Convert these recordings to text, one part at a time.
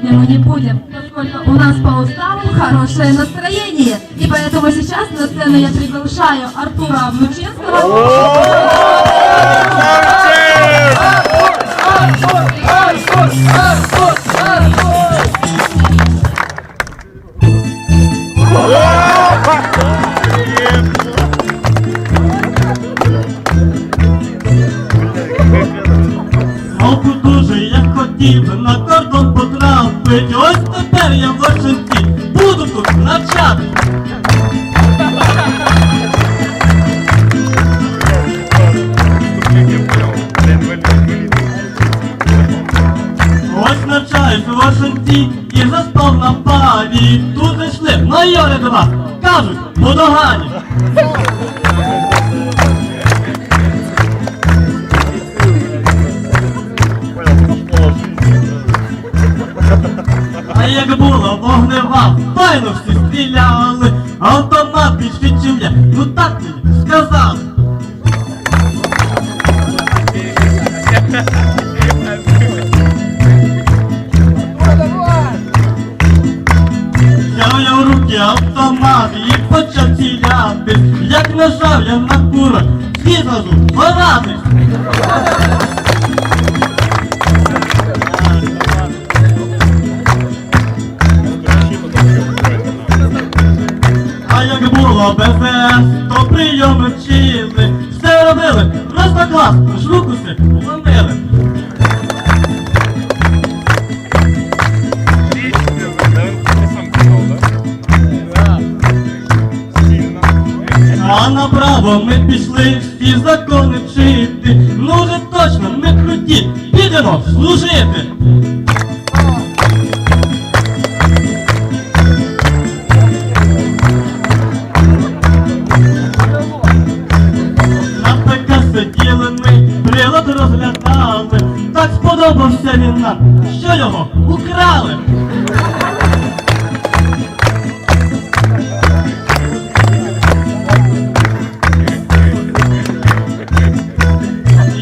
сегодня мы не будем, поскольку у нас по уставу хорошее настроение. И поэтому сейчас на сцену я приглашаю Артура Облучинского. Мовку потрапить. Ось тепер я в Вашингті буду тут навчати. Ось навчаюсь у Вашингті і заспав на парі. Тут зайшли майори два, кажуть, по догані. А як було вогнева, файно всі стріляли, автомат більше, чим я, ну так мені сказали. Я в руки автомат і почав цілятись, як нажав я на курок, всі зразу порадись. То прийоми вчили, все робили, просто клас, ж руку си ломили. А направо ми пішли всі закони вчити. Ну вже точно ми круті, підемо служити. Сподобався він нам, що його украли.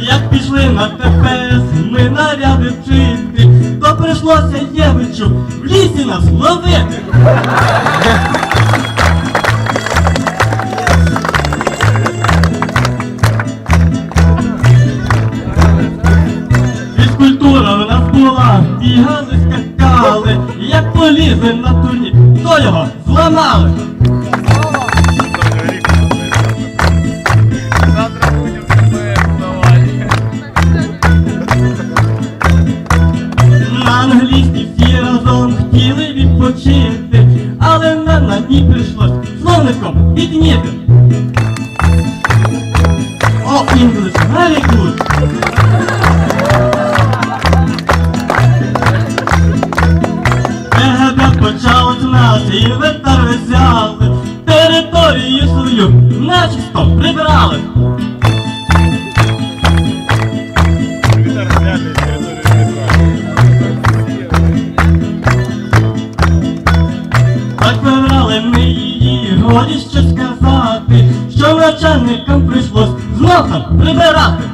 Як пішли на ТПС, ми наряди вчити, то прийшлося Євичу в лісі нас ловити. Була, скакали, як полізли на турні, то його зламали. На англійській всі разом хотіли відпочити, але на дні прийшлось словником підніти. О, English, very good. Що сказати, що начальникам прийшлось з носом прибирати.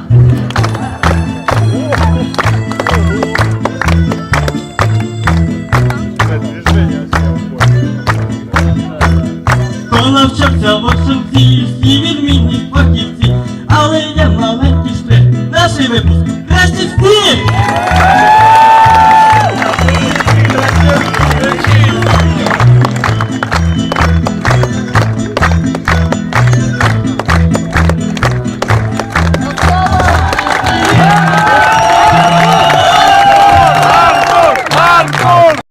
Хто навчався в